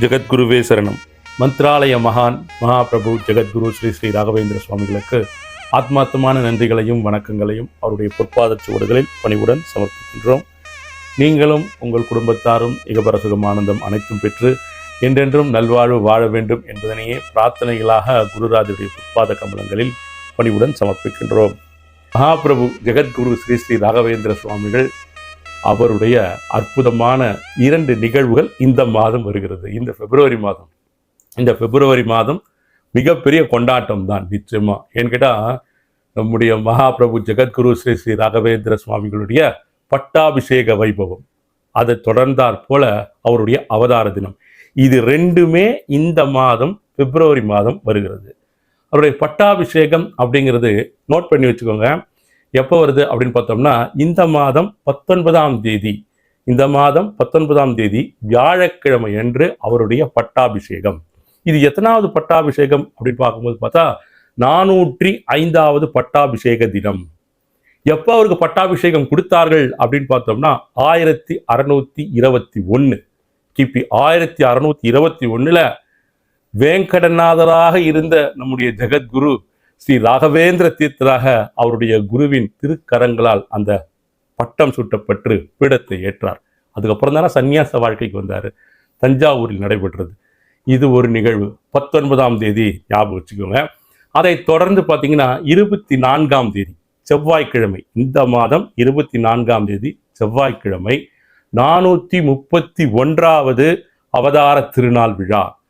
ஜெகத்குருவே சரணம். மந்த்ராலய மகான் மகாபிரபு ஜெகத்குரு ஸ்ரீ ஸ்ரீ ராகவேந்திர சுவாமிகளுக்கு ஆத்மார்த்தமான நன்றிகளையும் வணக்கங்களையும் அவருடைய பொற்பாத சுவடுகளில் பணிவுடன் சமர்ப்பிக்கின்றோம். நீங்களும் உங்கள் குடும்பத்தாரும் இகபரசுகம் ஆனந்தம் அனைத்தும் பெற்று என்றென்றும் நல்வாழ்வு வாழ வேண்டும் என்பதனையே பிரார்த்தனைகளாக குருராஜருடைய பொற்பாத கமலங்களில் பணிவுடன் சமர்ப்பிக்கின்றோம். மகாபிரபு ஜெகத்குரு ஸ்ரீ ஸ்ரீ ராகவேந்திர சுவாமிகள் அவருடைய அற்புதமான இரண்டு நிகழ்வுகள் இந்த மாதம் வருகிறது. இந்த பிப்ரவரி மாதம். இந்த பிப்ரவரி மாதம் மிகப்பெரிய கொண்டாட்டம் தான் நிச்சயமாக ஏன்னு கேட்டால் நம்முடைய மகாபிரபு ஜெகத்குரு ஸ்ரீ ஸ்ரீ ராகவேந்திர சுவாமிகளுடைய பட்டாபிஷேக வைபவம். அதை தொடர்ந்தாற் போல அவருடைய அவதார தினம். இது ரெண்டுமே இந்த மாதம் பிப்ரவரி மாதம் வருகிறது. அவருடைய பட்டாபிஷேகம் அப்படிங்கிறது நோட் பண்ணி வச்சுக்கோங்க. எப்போ வருது அப்படின்னு பார்த்தோம்னா இந்த மாதம் பத்தொன்பதாம் தேதி இந்த மாதம் பத்தொன்பதாம் தேதி வியாழக்கிழமை அன்று அவருடைய பட்டாபிஷேகம். இது எத்தனாவது பட்டாபிஷேகம் அப்படின்னு பார்க்கும்போது பார்த்தா நானூற்றி ஐந்தாவது பட்டாபிஷேக தினம். எப்போ அவருக்கு பட்டாபிஷேகம் கொடுத்தார்கள் அப்படின்னு பார்த்தோம்னா ஆயிரத்தி அறுநூத்தி இருபத்தி ஒன்று கிபி ஆயிரத்தி அறுநூத்தி இருபத்தி ஒண்ணுல வேங்கடநாதராக இருந்த நம்முடைய ஜெகத்குரு ஸ்ரீ ராகவேந்திர தீர்த்தராக அவருடைய குருவின் திருக்கரங்களால் அந்த பட்டம் சூட்டப்பட்டு பீடத்தை ஏற்றார். அதுக்கப்புறம் தானே சன்னியாச வாழ்க்கைக்கு வந்தார். தஞ்சாவூரில் நடைபெற்றது. இது ஒரு நிகழ்வு. பத்தொன்பதாம் தேதி ஞாபகம் வச்சுக்கோங்க. அதை தொடர்ந்து பார்த்தீங்கன்னா இருபத்தி நான்காம் தேதி செவ்வாய்க்கிழமை. இந்த மாதம் இருபத்தி நான்காம் தேதி செவ்வாய்க்கிழமை நானூற்றி முப்பத்தி ஒன்றாவது அவதார திருநாள் விழா.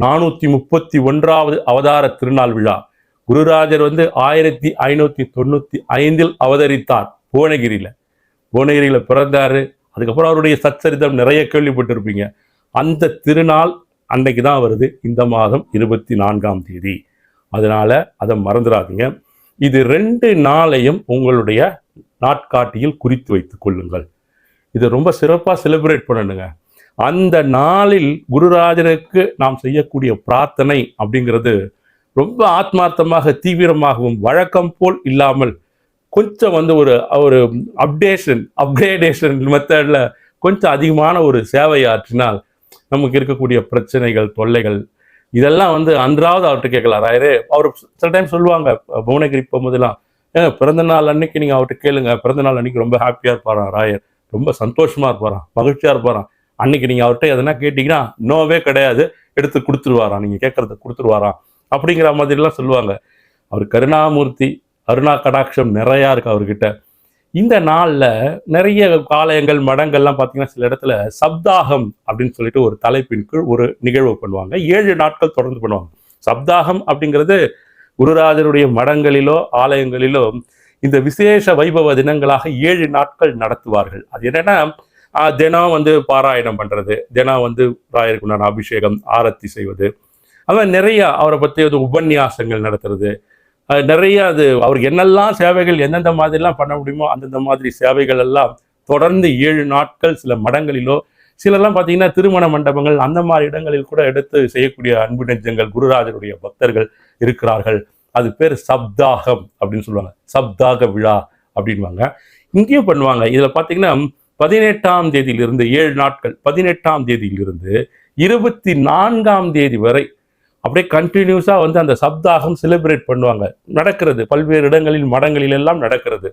நானூற்றி முப்பத்தி ஒன்றாவது அவதார திருநாள் விழா. குருராஜர் வந்து ஆயிரத்தி ஐநூற்றி தொண்ணூற்றி ஐந்தில் அவதரித்தார் புவனகிரியில். புவனகிரியில் பிறந்தாரு. அதுக்கப்புறம் அவருடைய சச்சரித்தம் நிறைய கேள்விப்பட்டிருப்பீங்க. அந்த திருநாள் அன்னைக்கு தான் வருது. இந்த மாதம் இருபத்தி நான்காம் தேதி. அதனால அதை மறந்துடாதீங்க. இது ரெண்டு நாளையும் உங்களுடைய நாட்காட்டியில் குறித்து வைத்துக் கொள்ளுங்கள். இதை ரொம்ப சிறப்பாக செலிப்ரேட் பண்ணணுங்க. அந்த நாளில் குருராஜனுக்கு நாம் செய்யக்கூடிய பிரார்த்தனை அப்படிங்கிறது ரொம்ப ஆத்மார்த்தமாக தீவிரமாகவும் வழக்கம் போல் இல்லாமல் கொஞ்சம் வந்து ஒரு ஒரு அப்டேஷன் அப்கிரேடேஷன் மெத்தடில் கொஞ்சம் அதிகமான ஒரு சேவை ஆற்றினால் நமக்கு இருக்கக்கூடிய பிரச்சனைகள் தொல்லைகள் இதெல்லாம் வந்து அன்றாவது அவர்கிட்ட கேட்கலாம். ராயரே அவர் சில டைம் சொல்லுவாங்க புவனகிரி போகும்போதெல்லாம் ஏங்க பிறந்த நாள் அன்னைக்கு நீங்கள் அவர்கிட்ட கேளுங்க. பிறந்த நாள் அன்னைக்கு ரொம்ப ஹாப்பியாக இருப்பாரான் ராயர்? ரொம்ப சந்தோஷமாக இருப்பாரான் மகிழ்ச்சியாக இருப்பாரான் அன்னைக்கு நீங்கள் அவர்கிட்ட எதனா கேட்டிங்கன்னா நோவே கிடையாது. எடுத்து கொடுத்துருவாராம் நீங்கள் கேட்குறத கொடுத்துருவாராம் அப்படிங்கிற மாதிரிலாம் சொல்லுவாங்க. அவர் கருணாமூர்த்தி அருணா கடாட்சம் நிறையா இருக்கு அவர்கிட்ட. இந்த நாளில் நிறைய ஆலயங்கள் மடங்கள்லாம் பார்த்தீங்கன்னா சில இடத்துல சப்தாகம் அப்படின்னு சொல்லிட்டு ஒரு தலைப்பின் கீழ் ஒரு நிகழ்வு பண்ணுவாங்க. ஏழு நாட்கள் தொடர்ந்து பண்ணுவாங்க. சப்தாகம் அப்படிங்கிறது குருராஜருடைய மடங்களிலோ ஆலயங்களிலோ இந்த விசேஷ வைபவ தினங்களாக ஏழு நாட்கள் நடத்துவார்கள். அது என்னன்னா தினம் வந்து பாராயணம் பண்ணுறது தினம் வந்து ராயருக்குண்டான அபிஷேகம் ஆரத்தி செய்வது அதான் நிறையா நிறைய அவரை பற்றி வந்து உபன்யாசங்கள் நடத்துறது. நிறைய அது அவருக்கு என்னெல்லாம் சேவைகள் எந்தெந்த மாதிரிலாம் பண்ண முடியுமோ அந்தந்த மாதிரி சேவைகள் எல்லாம் தொடர்ந்து ஏழு நாட்கள் சில மடங்களிலோ சிலர்லாம் பார்த்தீங்கன்னா திருமண மண்டபங்கள் அந்த மாதிரி இடங்களில் கூட எடுத்து செய்யக்கூடிய அன்பு நெஞ்சங்கள் குருராஜருடைய பக்தர்கள் இருக்கிறார்கள். அது பேர் சப்தாகம் அப்படின்னு சொல்லுவாங்க. சப்தாக விழா அப்படின்வாங்க இங்கேயும் பண்ணுவாங்க. இதில் பார்த்தீங்கன்னா பதினெட்டாம் தேதியிலிருந்து ஏழு நாட்கள் பதினெட்டாம் தேதியிலிருந்து இருபத்தி நான்காம் தேதி வரை அப்படியே கண்டினியூஸாக வந்து அந்த சப்தாகம் செலிப்ரேட் பண்ணுவாங்க. நடக்கிறது. பல்வேறு இடங்களில் மடங்களில் எல்லாம் நடக்கிறது.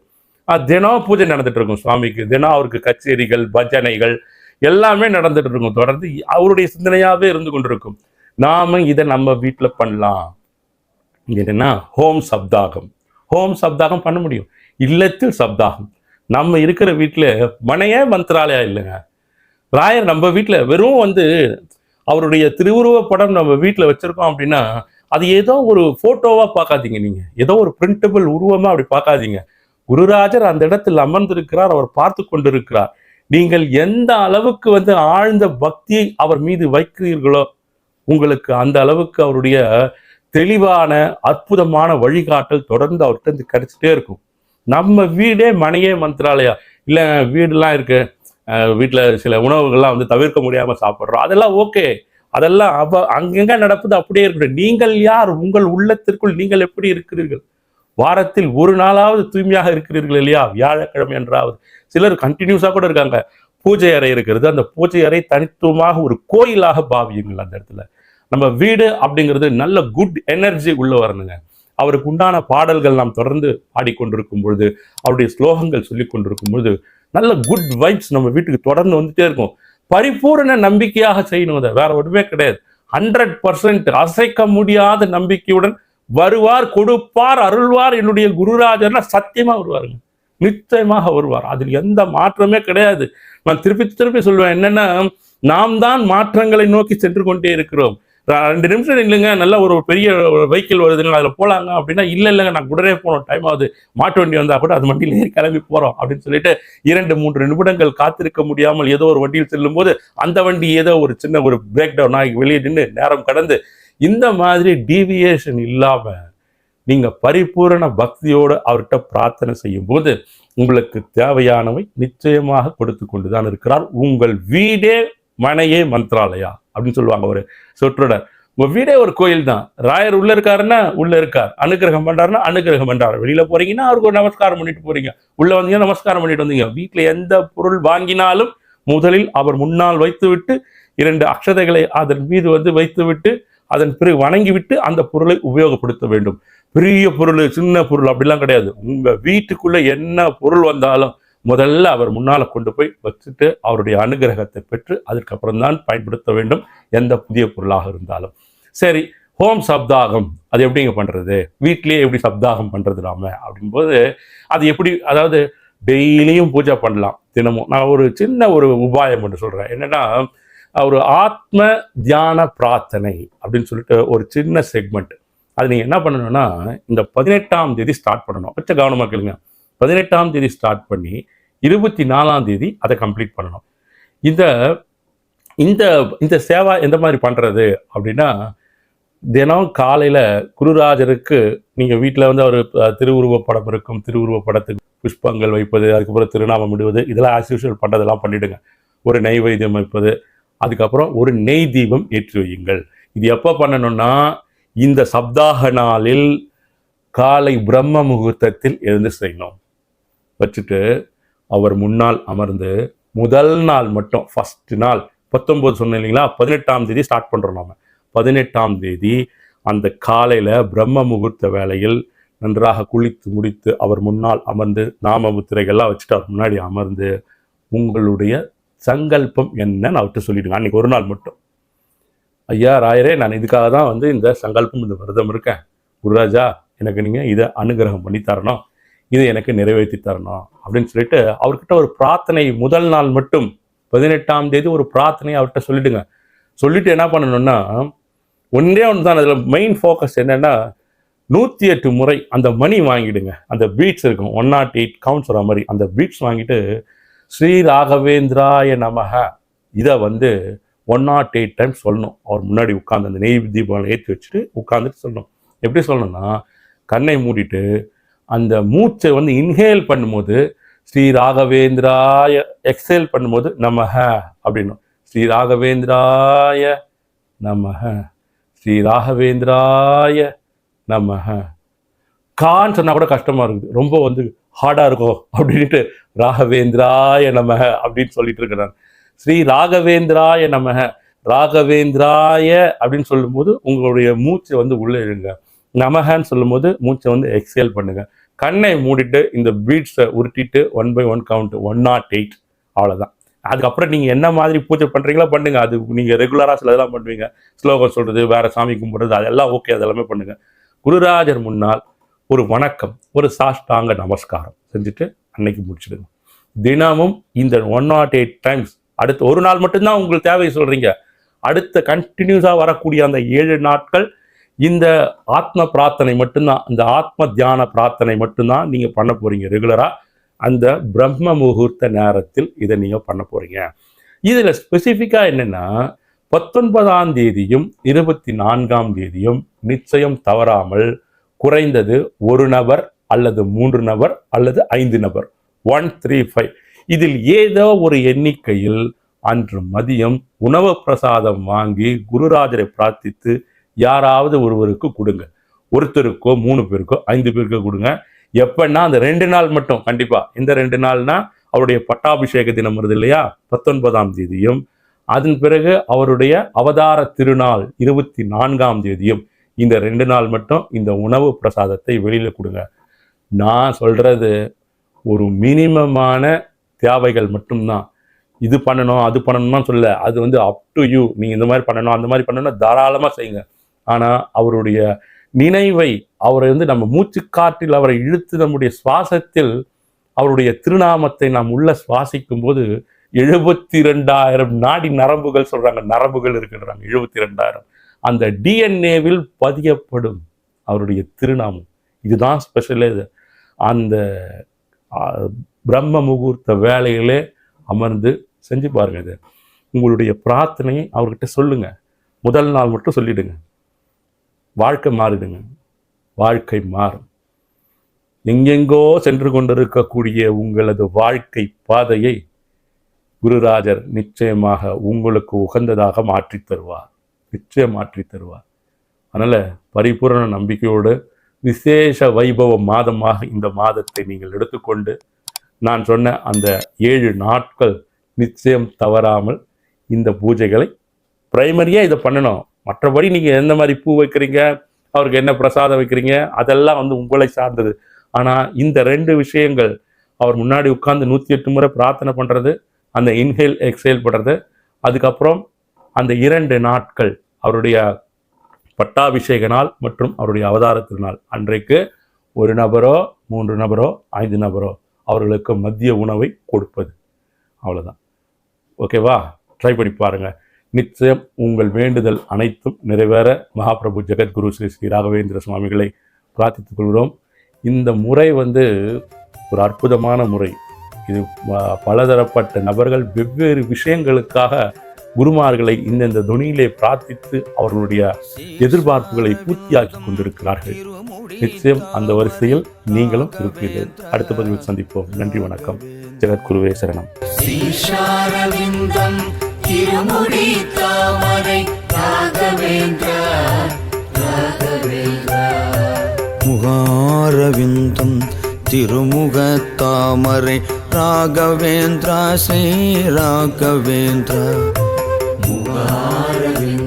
தினம் பூஜை நடந்துட்டு இருக்கும் சுவாமிக்கு. தினம் அவருக்கு கச்சேரிகள் பஜனைகள் எல்லாமே நடந்துட்டு இருக்கும். தொடர்ந்து அவருடைய சிந்தனையாகவே இருந்து கொண்டிருக்கும். நாம இதை நம்ம வீட்டில் பண்ணலாம். என்னன்னா ஹோம் சப்தாகம். ஹோம் சப்தாகம் பண்ண முடியும். இல்லத்தில் சப்தாகம். நம்ம இருக்கிற வீட்டில் மனையே மந்திராலயா இல்லைங்க. ராயர் நம்ம வீட்டில் வெறும் வந்து அவருடைய திருவுருவ படம் நம்ம வீட்டில் வச்சிருக்கோம் அப்படின்னா அது ஏதோ ஒரு ஃபோட்டோவாக பார்க்காதீங்க நீங்கள் ஏதோ ஒரு பிரிண்டபிள் உருவமாக அப்படி பார்க்காதீங்க. குருராஜர் அந்த இடத்தில் அமர்ந்திருக்கிறார் அவர் பார்த்து கொண்டிருக்கிறார். நீங்கள் எந்த அளவுக்கு வந்து ஆழ்ந்த பக்தியை அவர் மீது வைக்கிறீர்களோ உங்களுக்கு அந்த அளவுக்கு அவருடைய தெளிவான அற்புதமான வழிகாட்டல் தொடர்ந்து அவர்கிட்ட இருந்து கிடைச்சிட்டே இருக்கும். நம்ம வீடே மனையே மந்திராலயா. இல்லை வீடுலாம் இருக்குது வீட்டில் சில உணவுகள்லாம் வந்து தவிர்க்க முடியாமல் சாப்பிட்றோம். அதெல்லாம் ஓகே அதெல்லாம் அவ அங்கெங்க நடப்பது அப்படியே இருக்கட்டும் நீங்கள் யார்? உங்கள் உள்ளத்திற்குள் நீங்கள் எப்படி இருக்கிறீர்கள்? வாரத்தில் ஒரு நாளாவது தூய்மையாக இருக்கிறீர்கள் இல்லையா? வியாழக்கிழமை என்றாவது. சிலர் கண்டினியூஸாக கூட இருக்காங்க. பூஜை அறை இருக்கிறது. அந்த பூஜை அறை தனித்துவமாக ஒரு கோயிலாக பாவியுங்கள் அந்த இடத்துல. நம்ம வீடு அப்படிங்கிறது நல்ல குட் எனர்ஜி உள்ள வரணுங்க. அவருக்கு உண்டான பாடல்கள் நாம் தொடர்ந்து பாடிக்கொண்டிருக்கும் பொழுது அவருடைய ஸ்லோகங்கள் சொல்லி கொண்டிருக்கும் பொழுது நல்ல குட் வைப்ஸ் நம்ம வீட்டுக்கு தொடர்ந்து வந்துட்டே இருக்கும். பரிபூரண நம்பிக்கையாக செய்யணும் அதை. வேற ஒன்றுமே கிடையாது. ஹண்ட்ரட் பர்சன்ட் அசைக்க முடியாத நம்பிக்கையுடன் வருவார் கொடுப்பார் அருள்வார் என்னுடைய குருராஜர்னா சத்தியமாக வருவாருங்க. நிச்சயமாக வருவார். அதில் எந்த மாற்றமே கிடையாது. நான் திருப்பி திருப்பி சொல்லுவேன் என்னென்னா நாம் தான் மாற்றங்களை நோக்கி சென்று கொண்டே இருக்கிறோம். ரெண்டு நிமிஷம் இல்லைங்க நல்ல ஒரு பெரிய வெஹிக்கிள் வருதுங்க. அதில் போகலாங்க அப்படின்னா இல்லை இல்லைங்க. நான் உடனே போகணும். டைம் ஆகுது. மாட்டு வண்டி வந்தால் கூட அது வண்டியில் ஏறி கிளம்பி போகிறோம் அப்படின்னு சொல்லிட்டு இரண்டு மூன்று நிமிடங்கள் காத்திருக்க முடியாமல் ஏதோ ஒரு வண்டியில் செல்லும்போது அந்த வண்டி ஏதோ ஒரு சின்ன ஒரு பிரேக் டவுன் ஆகி வெளியே நின்று நேரம் கடந்து இந்த மாதிரி டீவியேஷன் இல்லாமல் நீங்கள் பரிபூரண பக்தியோடு அவர்கிட்ட பிரார்த்தனை செய்யும்போது உங்களுக்கு தேவையானவை நிச்சயமாக கொடுத்து கொண்டு தான் இருக்கிறார். உங்கள் வீடே மனையே மந்த்ராலயா அப்படின்னு சொல்லுவாங்க ஒரு சொற்றொடர். உங்க வீடே ஒரு கோயில் தான் ராயர் உள்ள இருக்காருன்னா உள்ள இருக்கார். அனுக்கிரகம் பண்றாருன்னா அனுக்கிரகம் பண்றாரு. வெளியில போறீங்கன்னா அவருக்கு ஒரு நமஸ்காரம் பண்ணிட்டு போறீங்க. உள்ள வந்தீங்கன்னா நமஸ்காரம் பண்ணிட்டு வந்தீங்க. வீட்டுல எந்த பொருள் வாங்கினாலும் முதலில் அவர் முன்னால் வைத்துவிட்டு இரண்டு அக்ஷதைகளை அதன் மீது வந்து வைத்துவிட்டு அதன் பிறகு வணங்கிவிட்டு அந்த பொருளை உபயோகப்படுத்த வேண்டும். பெரிய பொருள் சின்ன பொருள் அப்படிலாம் கிடையாது. உங்க வீட்டுக்குள்ள என்ன பொருள் வந்தாலும் முதல்ல அவர் முன்னால் கொண்டு போய் வச்சுட்டு அவருடைய அனுகிரகத்தை பெற்று அதுக்கப்புறம் தான் பயன்படுத்த வேண்டும் எந்த புதிய பொருளாக இருந்தாலும். சரி ஹோம் சப்தாகம் அது எப்படிங்க பண்ணுறது வீட்லேயே எப்படி சப்தாகம் பண்ணுறது நாம? அப்படின்போது அது எப்படி அதாவது டெய்லியும் பூஜை பண்ணலாம் தினமும். நான் ஒரு சின்ன ஒரு உபாயம் ஒன்று சொல்கிறேன் என்னென்னா ஒரு ஆத்ம தியான பிரார்த்தனை அப்படின்னு சொல்லிட்டு ஒரு சின்ன செக்மெண்ட் அது நீங்கள் என்ன பண்ணணும்னா இந்த பதினெட்டாம் தேதி ஸ்டார்ட் பண்ணணும். கொஞ்சம் கவனமாக கேளுங்க. பதினெட்டாம் தேதி ஸ்டார்ட் பண்ணி இருபத்தி நாலாம் தேதி அதை கம்ப்ளீட் பண்ணணும். இந்த இந்த இந்த சேவா எந்த மாதிரி பண்ணுறது அப்படின்னா தினம் காலையில் குருராஜருக்கு நீங்கள் வீட்டில் வந்து அவர் திருவுருவப் படம் இருக்கும் திருவுருவப் படத்துக்கு புஷ்பங்கள் வைப்பது அதுக்கப்புறம் திருநாமம் இடுவது இதெல்லாம் ஆஸ் யூஷுவல் பண்ணிவிடுங்க பண்ணிடுங்க. ஒரு நெய்வேத்தியம் வைப்பது அதுக்கப்புறம் ஒரு நெய் தீபம் ஏற்றி வையுங்கள். இது எப்போ பண்ணணும்னா இந்த சப்தாக நாளில் காலை பிரம்ம முகூர்த்தத்தில் எழுந்து செய்யணும். வச்சுட்டு அவர் முன்னால் அமர்ந்து முதல் நாள் மட்டும் ஃபஸ்ட் நாள் பத்தொம்போது சொன்னேன் இல்லைங்களா? பதினெட்டாம் தேதி ஸ்டார்ட் பண்ணுறோம் நாம. பதினெட்டாம் தேதி அந்த காலையில் பிரம்ம முகூர்த்த வேளையில் நன்றாக குளித்து முடித்து அவர் முன்னால் அமர்ந்து நாம முத்திரைகள்லாம் வச்சுட்டு அவர் முன்னாடி அமர்ந்து உங்களுடைய சங்கல்பம் என்னன்னு அவர்கிட்ட சொல்லிடுங்க. அன்னைக்கு ஒரு நாள் மட்டும். ஐயா ராயரே நான் இதுக்காக தான் வந்து இந்த சங்கல்பம் இந்த விரதம் இருக்கேன். குருராஜா எனக்கு நீங்கள் இதை அனுகிரகம் பண்ணி தரணும். இதை எனக்கு நிறைவேற்றி தரணும் அப்படின்னு சொல்லிட்டு அவர்கிட்ட ஒரு பிரார்த்தனை முதல் நாள் மட்டும் பதினெட்டாம் தேதி ஒரு பிரார்த்தனை அவர்கிட்ட சொல்லிடுங்க. சொல்லிட்டு என்ன பண்ணணும்னா ஒன்றே ஒன்று தான் அதில் மெயின் ஃபோக்கஸ் என்னென்னா நூற்றி எட்டு முறை அந்த மணி வாங்கிடுங்க. அந்த பீட்ஸ் இருக்கும். ஒன் நாட் எயிட் கவுண்ட்ஸ் வர மாதிரி அந்த பீட்ஸ் வாங்கிட்டு ஸ்ரீ ராகவேந்திராய நமக. இதை வந்து ஒன் நாட் எயிட் டைம்ஸ் சொல்லணும். அவர் முன்னாடி உட்காந்து அந்த நெய் தீபம் ஏற்றி வச்சுட்டு உட்காந்துட்டு சொல்லணும். எப்படி சொல்லணும்னா கண்ணை மூடிட்டு அந்த மூச்சை வந்து இன்ஹேல் பண்ணும்போது ஸ்ரீ ராகவேந்திராய எக்ஸேல் பண்ணும்போது நமஹ அப்படின்னும். ஸ்ரீ ராகவேந்திராய நமஹ. ஸ்ரீ ராகவேந்திராய நமஹ. கான்னு சொன்னால் கூட கஷ்டமாக இருக்குது. ரொம்ப வந்து ஹார்டாக இருக்கும் அப்படின்ட்டு ராகவேந்திராய நமக அப்படின்னு சொல்லிட்டு இருக்கிறார். ஸ்ரீ ராகவேந்திராய நமக ராகவேந்திராய அப்படின்னு சொல்லும்போது உங்களுடைய மூச்சை வந்து உள்ளே இருங்க நமகன்னு சொல்லும்போது மூச்சை வந்து எக்ஸேல் பண்ணுங்கள் கண்ணை மூடிட்டு இந்த பீட்ஸை உருட்டிட்டு one by one count one nought eight அவ்வளோதான் அதுக்கப்புறம் நீங்கள் என்ன மாதிரி பூஜை பண்ணுறீங்களோ பண்ணுங்க. அது நீங்கள் ரெகுலராக சில இதெல்லாம் பண்ணுவீங்க. ஸ்லோகம் சொல்கிறது வேறு சாமி கும்பிட்றது அதெல்லாம் ஓகே அதெல்லாமே பண்ணுங்க. குருராஜர் முன்னால் ஒரு வணக்கம் ஒரு சாஷ்டாங்க நமஸ்காரம் செஞ்சுட்டு அன்னைக்கு முடிச்சிடுங்க. தினமும் இந்த ஒன் நாட் எயிட் டைம்ஸ் அடுத்து ஒரு நாள் மட்டும்தான் உங்களுக்கு தேவை சொல்கிறீங்க அடுத்த கண்டினியூஸாக வரக்கூடிய அந்த ஏழு நாட்கள் இந்த ஆத்ம பிரார்த்தனை மட்டும்தான் இந்த ஆத்ம தியான பிரார்த்தனை மட்டும்தான் நீங்கள் பண்ண போறீங்க ரெகுலராக அந்த பிரம்ம முகூர்த்த நேரத்தில் இதை நீங்கள் பண்ண போகிறீங்க இதில் ஸ்பெசிஃபிக்காக என்னென்னா பத்தொன்பதாம் தேதியும் இருபத்தி நான்காம் தேதியும் நிச்சயம் தவறாமல் குறைந்தது ஒரு நபர் அல்லது மூன்று நபர் அல்லது ஐந்து நபர். ஒன் த்ரீ ஃபைவ் இதில் ஏதோ ஒரு எண்ணிக்கையில் அன்று மதியம் உணவு பிரசாதம் வாங்கி குருராஜரை பிரார்த்தித்து யாராவது ஒருவருக்கு கொடுங்க. ஒருத்தருக்கோ மூணு பேருக்கோ ஐந்து பேருக்கோ கொடுங்க. எப்பன்னா அந்த ரெண்டு நாள் மட்டும் கண்டிப்பாக இந்த ரெண்டு நாள்னா அவருடைய பட்டாபிஷேக தினம் வருது இல்லையா? பத்தொன்பதாம் தேதியும். அதன் பிறகு அவருடைய அவதார திருநாள் இருபத்தி நான்காம் தேதியும். இந்த ரெண்டு நாள் மட்டும் இந்த உணவு பிரசாதத்தை வெளியில் கொடுங்க. நான் சொல்கிறது ஒரு மினிமமான தேவைகள் மட்டும்தான். இது பண்ணணும் அது பண்ணணும்னு சொல்ல அது வந்து அப் டு யூ நீங்கள் இந்த மாதிரி பண்ணணும் அந்த மாதிரி பண்ணணும் தாராளமாக செய்யுங்க. ஆனால் அவருடைய நினைவை அவரை வந்து நம்ம மூச்சுக்காற்றில் அவரை இழுத்து நம்முடைய சுவாசத்தில் அவருடைய திருநாமத்தை நாம் உள்ள சுவாசிக்கும் போது எழுபத்தி ரெண்டாயிரம் நாடி நரம்புகள் சொல்கிறாங்க நரம்புகள் இருக்குன்றாங்க எழுபத்தி ரெண்டாயிரம் அந்த டிஎன்ஏவில் பதியப்படும் அவருடைய திருநாமம். இதுதான் ஸ்பெஷலே இது. அந்த பிரம்ம முகூர்த்த வேலையிலே அமர்ந்து செஞ்சு பாருங்க இது. உங்களுடைய பிரார்த்தனையை அவர்கிட்ட சொல்லுங்கள் முதல் நாள் மட்டும் சொல்லிவிடுங்க வாழ்க்கை மாறுதுங்க. வாழ்க்கை மாறும். எங்கெங்கோ சென்று கொண்டிருக்கக்கூடிய உங்களது வாழ்க்கை பாதையை குருராஜர் நிச்சயமாக உங்களுக்கு உகந்ததாக மாற்றித் தருவார். நிச்சயம் மாற்றித் தருவார். அதனால் பரிபூரண நம்பிக்கையோடு விசேஷ வைபவ மாதமாக இந்த மாதத்தை நீங்கள் எடுத்துக்கொண்டு நான் சொன்ன அந்த ஏழு நாட்கள் நிச்சயம் தவறாமல் இந்த பூஜைகளை பிரைமரியாக இதை பண்ணணும். மற்றபடி நீங்கள் எந்த மாதிரி பூ வைக்கிறீங்க? அவருக்கு என்ன பிரசாதம் வைக்கிறீங்க? அதெல்லாம் வந்து உங்களை சார்ந்தது. ஆனால் இந்த ரெண்டு விஷயங்கள் அவர் முன்னாடி உட்காந்து நூற்றி எட்டு முறை பிரார்த்தனை பண்ணுறது அந்த இன்ஹேல் எக்ஸேல் பண்ணுறது அதுக்கப்புறம் அந்த இரண்டு நாட்கள் அவருடைய பட்டாபிஷேக நாள் மற்றும் அவருடைய அவதார திருநாள். அன்றைக்கு ஒரு நபரோ மூன்று நபரோ ஐந்து நபரோ அவர்களுக்கு மதிய உணவை கொடுப்பது. அவ்வளோதான் ஓகேவா ட்ரை பண்ணி பாருங்கள் நிச்சயம் உங்கள் வேண்டுதல் அனைத்தும் நிறைவேற மகாபிரபு ஜெகத்குரு ஸ்ரீ ஸ்ரீ ராகவேந்திர சுவாமிகளை பிரார்த்தித்துக் கொள்கிறோம். இந்த முறை வந்து ஒரு அற்புதமான முறை. இது ப- பலதரப்பட்ட நபர்கள் வெவ்வேறு விஷயங்களுக்காக குருமார்களை இந்தந்த துணியிலே பிரார்த்தித்து அவர்களுடைய எதிர்பார்ப்புகளை பூர்த்தியாக்கி கொண்டிருக்கிறார்கள். நிச்சயம் அந்த வரிசையில் நீங்களும் இருப்பீர்கள். அடுத்த பதிவில் சந்திப்போம். நன்றி வணக்கம். ஜெகத்குருவே சரணம். திருமுடி தாமரை ராகவேந்திர ராகவேந்திர. முகாரவிந்தம் திருமுகத்தாமரை ராகவேந்திரா ஸ்ரீ ராகவேந்திரா. முகாரவிந்தம்